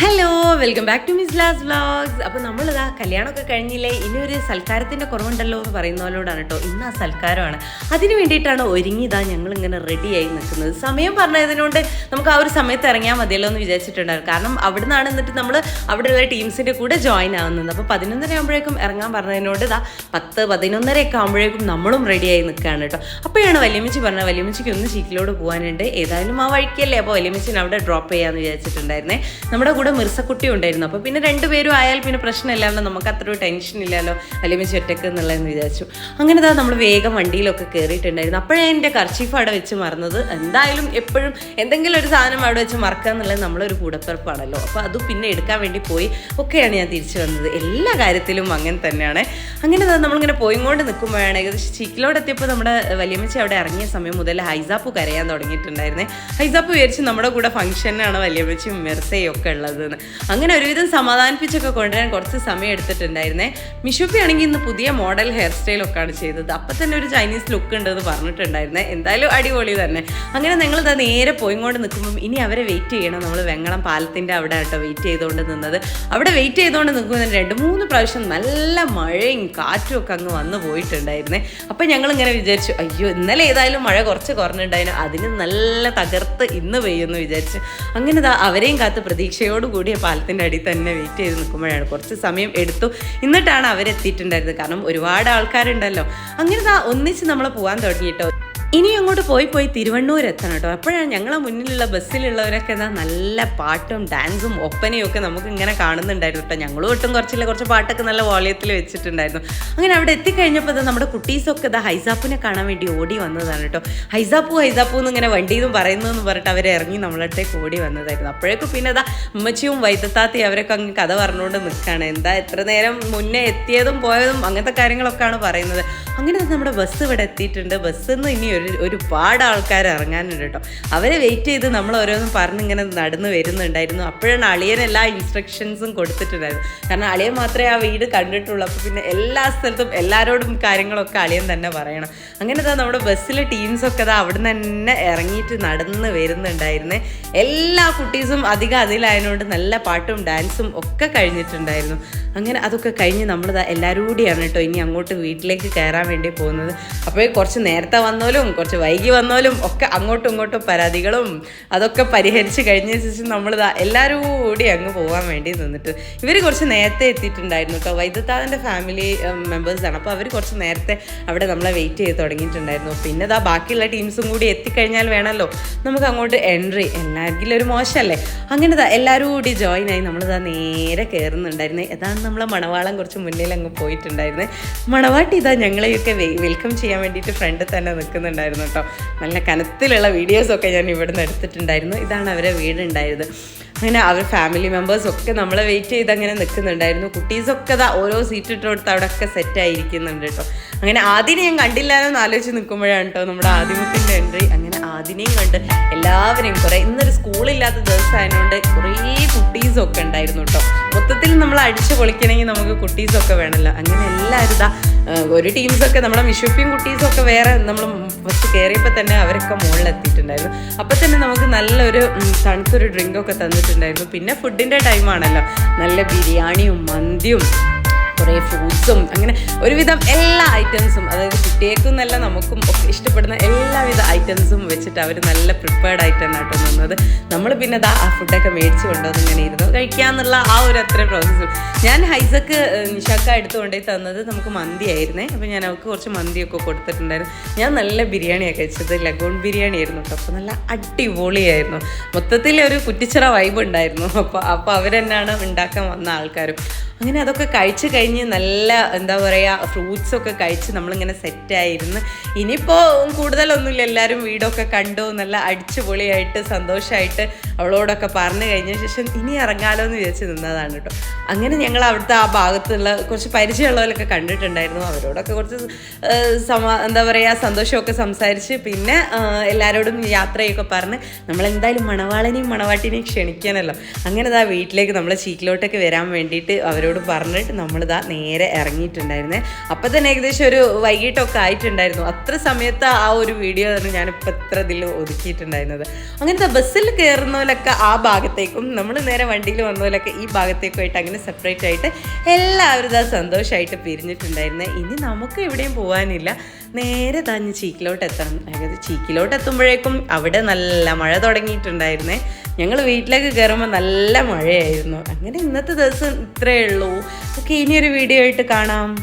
Hello. Welcome back to miss las vlogs അപ്പോൾ നമ്മളിതാ കല്യാണമൊക്കെ കഴിഞ്ഞില്ലേ? ഇനി ഒരു സൽക്കാരത്തിന്റെ കുറവുണ്ടല്ലോ എന്ന് പറയുന്നവരോടാണ് കേട്ടോ. ഇന്ന് ആ സൽക്കാരമാണ്. അതിന് വേണ്ടിയിട്ടാണ് ഒരുങ്ങിയതാ ഞങ്ങളിങ്ങനെ റെഡിയായി നിൽക്കുന്നത്. സമയം പറഞ്ഞതിനോണ്ട് നമുക്ക് ആ ഒരു സമയത്ത് ഇറങ്ങിയാൽ മതിയല്ലോ എന്ന് വിചാരിച്ചിട്ടുണ്ടായിരുന്നു. കാരണം അവിടെ നിന്നാണ് എന്നിട്ട് നമ്മൾ അവിടെയുള്ള ടീംസിന്റെ കൂടെ ജോയിൻ ആവുന്നത്. അപ്പോൾ പതിനൊന്നര ആകുമ്പോഴേക്കും ഇറങ്ങാൻ പറഞ്ഞതിനോട് ഇതാ പത്ത് പതിനൊന്നരയൊക്കെ ആകുമ്പോഴേക്കും നമ്മളും റെഡിയായി നിൽക്കുകയാണ് കേട്ടോ. അപ്പോഴാണ് വലിയമ്മച്ചി പറഞ്ഞത് വലിയമ്മച്ചിക്ക് ഒന്ന് ചീക്കിലോട് പോകാനുണ്ട്. ഏതായാലും ആ വഴിക്കല്ലേ? അപ്പോൾ വലിയമ്മച്ചിനെ അവിടെ ഡ്രോപ്പ് ചെയ്യാമെന്ന് വിചാരിച്ചിട്ടുണ്ടായിരുന്നേ. നമ്മുടെ കൂടെ മിർസക്കുട്ടി ഉണ്ടായിരുന്നു അപ്പോൾ പിന്നെ രണ്ടുപേരും ആയാൽ പിന്നെ പ്രശ്നമില്ലാണ്ട് നമുക്ക് അത്ര ടെൻഷൻ ഇല്ലല്ലോ. അല്ലെങ്കിൽ ഒറ്റയ്ക്ക് എന്നുള്ളതെന്ന് വിചാരിച്ചു. അങ്ങനെ തന്നെ നമ്മൾ വേഗം വണ്ടിയിലൊക്കെ കയറിയിട്ടുണ്ടായിരുന്നു അപ്പോഴേ എന്റെ കർച്ചീഫ് അവിടെ വെച്ച് മറന്നത്. എന്തായാലും എപ്പോഴും എന്തെങ്കിലും ഒരു സാധനം അവിടെ വെച്ച് മറക്കുക എന്നുള്ളത് നമ്മളൊരു കൂടപ്പിറപ്പാണല്ലോ. അപ്പോൾ അത് പിന്നെ എടുക്കാൻ വേണ്ടി പോയി. ഒക്കെയാണ് ഞാൻ തിരിച്ചു വന്നത്. എല്ലാ കാര്യത്തിലും അങ്ങനെ തന്നെയാണ്. അങ്ങനെ ദാ നമ്മളിങ്ങനെ പോയിക്കൊണ്ട് നിൽക്കുമ്പോഴാണ് ഏകദേശം ചീക്കിലോട് എത്തിയപ്പോൾ നമ്മുടെ വലിയമ്മച്ചി അവിടെ ഇറങ്ങിയ സമയം മുതൽ ഹൈസാപ്പ് കരയാൻ തുടങ്ങിയിട്ടുണ്ടായിരുന്നേ. ഹൈസാപ്പ് വിചാരിച്ച് നമ്മുടെ കൂടെ ഫംഗ്ഷനാണ് വലിയമ്മച്ചും മെർസയും ഒക്കെ ഉള്ളതെന്ന്. അങ്ങനെ ഒരുവിധം സമാധാനിപ്പിച്ചൊക്കെ കൊണ്ടുവരാൻ കുറച്ച് സമയം എടുത്തിട്ടുണ്ടായിരുന്നേ. മിഷുപ്പി ആണെങ്കിൽ ഇന്ന് പുതിയ മോഡൽ ഹെയർ സ്റ്റൈലൊക്കെയാണ് ചെയ്തത്. അപ്പം തന്നെ ഒരു ചൈനീസ് ലുക്ക് ഉണ്ടെന്ന് പറഞ്ഞിട്ടുണ്ടായിരുന്നേ. എന്തായാലും അടിപൊളി തന്നെ. അങ്ങനെ ഞങ്ങൾ ഇതാ നേരെ പോയിങ്ങോട്ട് നിൽക്കുമ്പം ഇനി അവരെ വെയിറ്റ് ചെയ്യണം. നമ്മൾ വെങ്ങളം പാലത്തിന്റെ അവിടെ ആട്ടോ വെയിറ്റ് ചെയ്തുകൊണ്ട് നിന്നത്. അവിടെ വെയിറ്റ് ചെയ്തുകൊണ്ട് നിൽക്കുമ്പോൾ തന്നെ രണ്ട് മൂന്ന് പ്രാവശ്യം നല്ല മഴയും കാറ്റും ഒക്കെ അങ്ങ് വന്നു പോയിട്ടുണ്ടായിരുന്നേ. അപ്പം ഞങ്ങൾ ഇങ്ങനെ വിചാരിച്ചു അയ്യോ ഇന്നലെ ഏതായാലും മഴ കുറച്ച് കുറഞ്ഞിട്ടുണ്ടായിരുന്നു. അതിന് നല്ല തകർത്ത് ഇന്ന് പെയ്യുമെന്ന് വിചാരിച്ചു. അങ്ങനെ അവരെയും കാത്ത് പ്രതീക്ഷയോടുകൂടി ആ പാലത്തിന്റെ അടിയിൽ തന്നെ വെയിറ്റ് ചെയ്ത് നിൽക്കുമ്പോഴാണ് കുറച്ച് സമയം എടുത്തു. എന്നിട്ടാണ് അവരെത്തിയിട്ടുണ്ടായിരുന്നത്. കാരണം ഒരുപാട് ആൾക്കാരുണ്ടല്ലോ. അങ്ങനെ ഒന്നിച്ച് നമ്മൾ പോകാൻ തുടങ്ങിയിട്ടോ. ഇനി അങ്ങോട്ട് പോയി പോയി തിരുവണ്ണൂർ എത്തണം കേട്ടോ. അപ്പോഴാണ് ഞങ്ങളെ മുന്നിലുള്ള ബസ്സിലുള്ളവരൊക്കെ എന്താ നല്ല പാട്ടും ഡാൻസും ഒപ്പനയും ഒക്കെ നമുക്ക് ഇങ്ങനെ കാണുന്നുണ്ടായിരുന്നു കേട്ടോ. ഞങ്ങളും ഒട്ടും കുറച്ചില്ല കുറച്ച് പാട്ടൊക്കെ നല്ല വോളിയത്തിൽ വെച്ചിട്ടുണ്ടായിരുന്നു. അങ്ങനെ അവിടെ എത്തിക്കഴിഞ്ഞപ്പോൾ ഇത് നമ്മുടെ കുട്ടീസൊക്കെ ഇതാ ഹൈസാപ്പിനെ കാണാൻ വേണ്ടി ഓടി വന്നതാണ് കേട്ടോ. ഹൈസാപ്പു ഹൈസാപ്പു എന്ന് ഇങ്ങനെ വണ്ടിയിൽ നിന്ന് പറയുന്നു എന്ന് പറഞ്ഞിട്ട് അവരെ ഇറങ്ങി നമ്മളടുത്തേക്ക് ഓടി വന്നതായിരുന്നു. അപ്പോഴേക്കും പിന്നെ ഇതാ ഉമ്മച്ചിയും വൈദ്യത്താത്തി അവരൊക്കെ അങ്ങ് കഥ പറഞ്ഞുകൊണ്ട് നിൽക്കുകയാണ്. എന്താ എത്ര നേരം മുന്നേ എത്തിയതും പോയതും അങ്ങനത്തെ കാര്യങ്ങളൊക്കെയാണ് പറയുന്നത്. അങ്ങനെ നമ്മുടെ ബസ് ഇവിടെ എത്തിയിട്ടുണ്ട്. ബസ്സിൽ നിന്ന് ഇനി ഒരു ഒരുപാട് ആൾക്കാർ ഇറങ്ങാനുണ്ട് കേട്ടോ. അവരെ വെയിറ്റ് ചെയ്ത് നമ്മൾ ഓരോന്നും പറഞ്ഞിങ്ങനെ നടന്ന് വരുന്നുണ്ടായിരുന്നു. അപ്പോഴാണ് അളിയൻ എല്ലാ ഇൻസ്ട്രക്ഷൻസും കൊടുത്തിട്ടുണ്ടായിരുന്നു കാരണം അളിയൻ മാത്രമേ ആ വീട് കണ്ടിട്ടുള്ളൂ. അപ്പോൾ പിന്നെ എല്ലാ സ്ഥലത്തും എല്ലാവരോടും കാര്യങ്ങളൊക്കെ അളിയൻ തന്നെ പറയണം. അങ്ങനെ തന്നെ നമ്മുടെ ബസ്സിലെ ടീംസൊക്കെ അതാ അവിടെ തന്നെ ഇറങ്ങിയിട്ട് നടന്ന് വരുന്നുണ്ടായിരുന്നേ. എല്ലാ കുട്ടീസും അധികം അതിലായതുകൊണ്ട് നല്ല പാട്ടും ഡാൻസും ഒക്കെ കഴിഞ്ഞിട്ടുണ്ടായിരുന്നു. അങ്ങനെ അതൊക്കെ കഴിഞ്ഞ് നമ്മളിതാ എല്ലാവരും കൂടിയാണ് കേട്ടോ ഇനി അങ്ങോട്ട് വീട്ടിലേക്ക് കയറാൻ വേണ്ടി പോകുന്നത്. അപ്പോൾ കുറച്ച് നേരത്തെ വന്നോലും കുറച്ച് വൈകി വന്നാലും ഒക്കെ അങ്ങോട്ടും ഇങ്ങോട്ടും പരാതികളും അതൊക്കെ പരിഹരിച്ച് കഴിഞ്ഞ ശേഷം നമ്മൾ എല്ലാവരും കൂടി അങ്ങ് പോകാൻ വേണ്ടി നിന്നിട്ട്. ഇവർ കുറച്ച് നേരത്തെ എത്തിയിട്ടുണ്ടായിരുന്നു കേട്ടോ വൈദ്യുതാവിന്റെ ഫാമിലി മെമ്പേഴ്സാണ് അപ്പോൾ അവർ കുറച്ച് നേരത്തെ അവിടെ നമ്മളെ വെയിറ്റ് ചെയ്ത് തുടങ്ങിയിട്ടുണ്ടായിരുന്നു. പിന്നെ ഇതാ ബാക്കിയുള്ള ടീംസും കൂടി എത്തിക്കഴിഞ്ഞാൽ വേണമല്ലോ നമുക്ക് അങ്ങോട്ട് എൻട്രി. എല്ലാവർക്കും ഒരു മോശമല്ലേ? അങ്ങനെ ദാ എല്ലാവരും കൂടി ജോയിൻ ആയി നമ്മളിതാ നേരെ കയറുന്നുണ്ടായിരുന്നു ഏതാണ് നമ്മളെ മണവാളം കുറച്ച് മുന്നിൽ അങ്ങ് പോയിട്ടുണ്ടായിരുന്നത് മണവാട്ടി ഇതാ ഞങ്ങളെയൊക്കെ വെൽക്കം ചെയ്യാൻ വേണ്ടിയിട്ട് ഫ്രണ്ട് തന്നെ നിൽക്കുന്നുണ്ടായിരുന്നു കേട്ടോ. നല്ല കനത്തിലുള്ള വീഡിയോസൊക്കെ ഞാൻ ഇവിടുന്ന് എടുത്തിട്ടുണ്ടായിരുന്നു. ഇതാണ് അവരെ വീടുണ്ടായത് അങ്ങനെ അവർ ഫാമിലി മെമ്പേഴ്സ് ഒക്കെ നമ്മളെ വെയിറ്റ് ചെയ്ത് അങ്ങനെ നിൽക്കുന്നുണ്ടായിരുന്നു. കുട്ടീസൊക്കെ ഇതാ ഓരോ സീറ്റ് ഇട്ട് കൊടുത്ത് അവിടെ ഒക്കെ സെറ്റ് ആയിരിക്കുന്നുണ്ട് കേട്ടോ. അങ്ങനെ ആദ്യം ഞാൻ കണ്ടില്ലാലോ എന്ന് ആലോചിച്ച് നിൽക്കുമ്പോഴാണ് കേട്ടോ നമ്മുടെ ആദിമത്തിന്റെ എൻട്രി അങ്ങനെ ആദിനെയും കണ്ട് എല്ലാവരെയും കുറേ ഇന്നൊരു സ്കൂളില്ലാത്ത ദിവസമായതുകൊണ്ട് കുറേ കുട്ടീസൊക്കെ ഉണ്ടായിരുന്നു കേട്ടോ. മൊത്തത്തിൽ നമ്മൾ അടിച്ചു പൊളിക്കണമെങ്കിൽ നമുക്ക് കുട്ടീസൊക്കെ വേണമല്ലോ. അങ്ങനെ എല്ലാവരും ഇതാ ഒരു ടീംസൊക്കെ നമ്മുടെ മിഷുപ്പിയും കുട്ടീസൊക്കെ വേറെ നമ്മൾ ഫസ്റ്റ് കയറിയപ്പോൾ തന്നെ അവരൊക്കെ മുകളിലെത്തിയിട്ടുണ്ടായിരുന്നു അപ്പോൾ തന്നെ നമുക്ക് നല്ലൊരു തണുത്തൊരു ഡ്രിങ്കൊക്കെ തന്നിട്ടുണ്ടായിരുന്നു പിന്നെ ഫുഡിന്റെ ടൈമാണല്ലോ നല്ല ബിരിയാണിയും മന്തിയും. കുറേ ഫ്രൂട്ട്സും അങ്ങനെ ഒരുവിധം എല്ലാ ഐറ്റംസും അതായത് കുട്ടികൾക്കും നല്ല നമുക്കും ഒക്കെ ഇഷ്ടപ്പെടുന്ന എല്ലാവിധ ഐറ്റംസും വെച്ചിട്ട് അവർ നല്ല പ്രിപ്പയർഡ് ആയിട്ടാണ് കേട്ടോ നിന്നത്. നമ്മൾ പിന്നെ ആ ഫുഡൊക്കെ മേടിച്ച് കൊണ്ടുവന്ന് ഇങ്ങനെ ഇരുന്നു. കഴിക്കാന്നുള്ള ആ ഒരു അത്ര പ്രോസസ്സും ഞാൻ ഹൈസക്ക് നിഷാക്ക എടുത്ത് കൊണ്ടുപോയി തന്നത് നമുക്ക് മന്തി ആയിരുന്നേ. അപ്പോൾ ഞാൻ അവൾക്ക് കുറച്ച് മന്തിയൊക്കെ കൊടുത്തിട്ടുണ്ടായിരുന്നു. ഞാൻ നല്ല ബിരിയാണിയാണ് കഴിച്ചത് ലഗോൺ ബിരിയാണി ആയിരുന്നു കേട്ടോ. അപ്പോൾ നല്ല അടിപൊളിയായിരുന്നു. മൊത്തത്തിൽ ഒരു കുറ്റിച്ചിറ വൈബ് ഉണ്ടായിരുന്നു. അപ്പോൾ അപ്പോൾ അവരെന്നാണ് ഉണ്ടാക്കാൻ വന്ന ആൾക്കാരും. അങ്ങനെ അതൊക്കെ കഴിച്ച് കഴിഞ്ഞ് നല്ല എന്താ പറയുക ഫ്രൂട്ട്സൊക്കെ കഴിച്ച് നമ്മളിങ്ങനെ സെറ്റായിരുന്നു ഇനിയിപ്പോൾ കൂടുതലൊന്നുമില്ല. എല്ലാവരും വീടൊക്കെ കണ്ടു. നല്ല അടിച്ചുപൊളിയായിട്ട് സന്തോഷമായിട്ട് അവളോടൊക്കെ പറഞ്ഞു കഴിഞ്ഞ ശേഷം ഇനി ഇറങ്ങാലോ എന്ന് വിചാരിച്ച് നിന്നതാണ് കേട്ടോ. അങ്ങനെ ഞങ്ങൾ അവിടുത്തെ ആ ഭാഗത്തുള്ള കുറച്ച് പരിചയമുള്ളവരൊക്കെ കണ്ടിട്ടുണ്ടായിരുന്നു. അവരോടൊക്കെ കുറച്ച് സമാ എന്താ പറയുക സന്തോഷമൊക്കെ സംസാരിച്ച് പിന്നെ എല്ലാവരോടും യാത്രയൊക്കെ പറഞ്ഞ് നമ്മളെന്തായാലും മണവാളിനെയും മണവാട്ടിനെയും ക്ഷണിക്കാനല്ലോ. അങ്ങനെ ഇതാ വീട്ടിലേക്ക് നമ്മളെ ചീക്കിലോട്ടൊക്കെ വരാൻ വേണ്ടിയിട്ട് അവരോട് പറഞ്ഞിട്ട് നമ്മളിതാ നേരെ ഇറങ്ങിയിട്ടുണ്ടായിരുന്നേ. അപ്പം തന്നെ ഏകദേശം ഒരു വൈകിട്ടൊക്കെ ആയിട്ടുണ്ടായിരുന്നു. അത്ര സമയത്ത് ആ ഒരു വീഡിയോ ആണ് ഞാനിപ്പോൾ ഇത്ര ഇതിൽ ഒതുക്കിയിട്ടുണ്ടായിരുന്നത്. അങ്ങനത്തെ ബസ്സിൽ കയറുന്നവരൊക്കെ ആ ഭാഗത്തേക്കും നമ്മൾ നേരെ വണ്ടിയിൽ വന്നവരൊക്കെ ഈ ഭാഗത്തേക്കുമായിട്ട് അങ്ങനെ സെപ്പറേറ്റ് ആയിട്ട് എല്ലാവരും ഇതാ സന്തോഷമായിട്ട് പിരിഞ്ഞിട്ടുണ്ടായിരുന്നത് ഇനി നമുക്ക് എവിടെയും പോകാനില്ല നേരെ തഞ്ഞ് ചീക്കിലോട്ട് എത്തണം അതായത് ചീക്കിലോട്ട് എത്തുമ്പോഴേക്കും അവിടെ നല്ല മഴ തുടങ്ങിയിട്ടുണ്ടായിരുന്നേ. ഞങ്ങൾ വീട്ടിലേക്ക് കയറുമ്പോൾ നല്ല മഴയായിരുന്നു. അങ്ങനെ ഇന്നത്തെ ദിവസം ഇത്രയേ ഉള്ളൂ. ഓക്കെ ഇനിയൊരു വീഡിയോ ആയിട്ട് കാണാം.